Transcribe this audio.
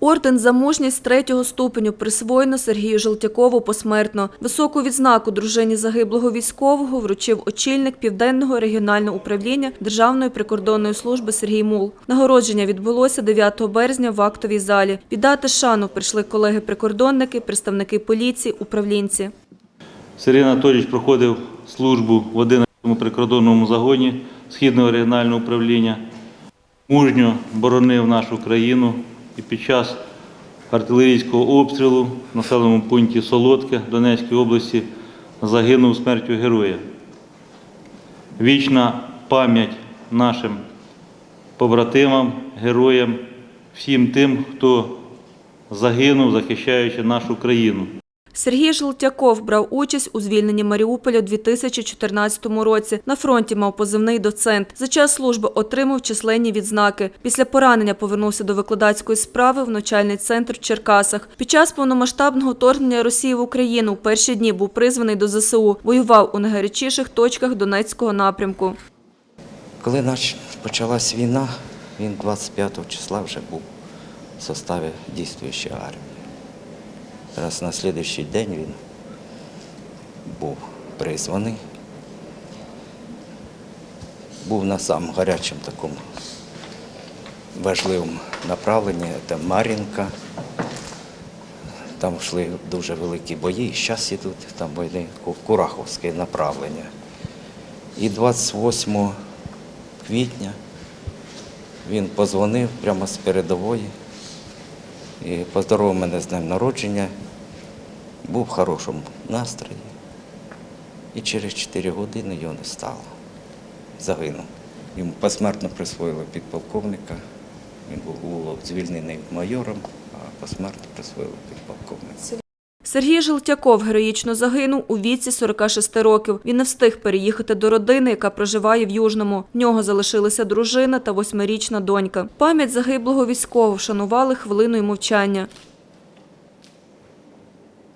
Орден за мужність третього ступеню присвоєно Сергію Желтякову посмертно. Високу відзнаку дружині загиблого військового вручив очільник Південного регіонального управління Державної прикордонної служби Сергій Мул. Нагородження відбулося 9 березня в актовій залі. Віддати шану прийшли колеги-прикордонники, представники поліції, управлінці. Сергій Анатолійович проходив службу в 11-му прикордонному загоні Східного регіонального управління, мужньо боронив нашу країну і під час артилерійського обстрілу в населеному пункті Солодке Донецької області загинув смертю героя. Вічна пам'ять нашим побратимам, героям, всім тим, хто загинув, захищаючи нашу країну. Сергій Желтяков брав участь у звільненні Маріуполя у 2014 році. На фронті мав позивний доцент. За час служби отримав численні відзнаки. Після поранення повернувся до викладацької справи в навчальний центр в Черкасах. Під час повномасштабного вторгнення Росії в Україну у перші дні був призваний до ЗСУ. Воював у найгарячіших точках Донецького напрямку. Коли нач- почалась війна, він 25 числа вже був в составі дійствуючої армії. Раз на слідуючий день він був призваний. Був на самому гарячому такому важливому направленні, це Мар'їнка. Там йшли дуже великі бої, і зараз ідуть там війни, Кураховське направлення. І 28 квітня він позвонив прямо з передової і поздоровив мене з днем народження. Був в хорошому настрої. І через 4 години його не стало. Загинув. Йому посмертно присвоїли підполковника. Він був звільнений майором, а посмертно присвоїли підполковника. Сергій Желтяков героїчно загинув у віці 46 років. Він не встиг переїхати до родини, яка проживає в Южному. В нього залишилися дружина та восьмирічна донька. Пам'ять загиблого військового вшанували хвилиною мовчання.